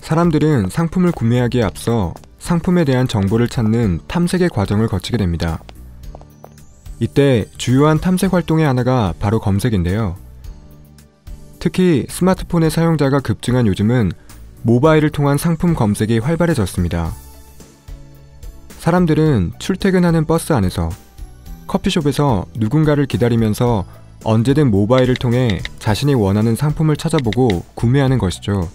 사람들은 상품을 구매하기에 앞서 상품에 대한 정보를 찾는 탐색의 과정을 거치게 됩니다. 이때 주요한 탐색 활동의 하나가 바로 검색인데요. 특히 스마트폰의 사용자가 급증한 요즘은 모바일을 통한 상품 검색이 활발해졌습니다. 사람들은 출퇴근하는 버스 안에서 커피숍에서 누군가를 기다리면서 언제든 모바일을 통해 자신이 원하는 상품을 찾아보고 구매하는 것이죠.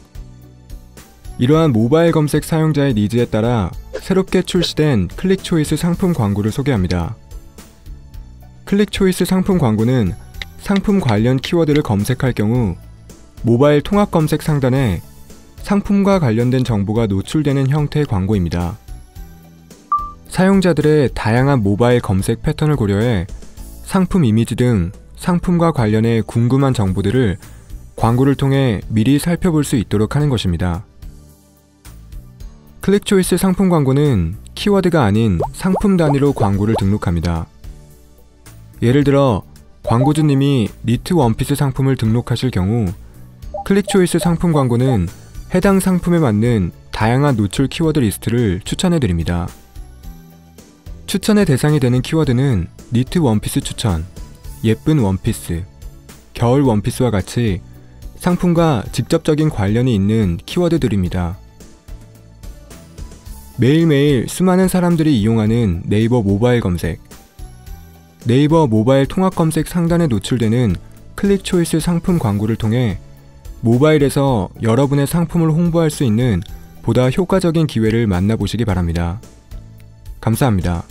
이러한 모바일 검색 사용자의 니즈에 따라 새롭게 출시된 클릭 초이스 상품 광고를 소개합니다. 클릭 초이스 상품 광고는 상품 관련 키워드를 검색할 경우 모바일 통합 검색 상단에 상품과 관련된 정보가 노출되는 형태의 광고입니다. 사용자들의 다양한 모바일 검색 패턴을 고려해 상품 이미지 등 상품과 관련해 궁금한 정보들을 광고를 통해 미리 살펴볼 수 있도록 하는 것입니다. 클릭 초이스 상품 광고는 키워드가 아닌 상품 단위로 광고를 등록합니다. 예를 들어 광고주님이 니트 원피스 상품을 등록하실 경우 클릭 초이스 상품 광고는 해당 상품에 맞는 다양한 노출 키워드 리스트를 추천해 드립니다. 추천의 대상이 되는 키워드는 니트 원피스 추천, 예쁜 원피스, 겨울 원피스와 같이 상품과 직접적인 관련이 있는 키워드들입니다. 매일매일 수많은 사람들이 이용하는 네이버 모바일 검색. 네이버 모바일 통합 검색 상단에 노출되는 클릭 초이스 상품 광고를 통해 모바일에서 여러분의 상품을 홍보할 수 있는 보다 효과적인 기회를 만나보시기 바랍니다. 감사합니다.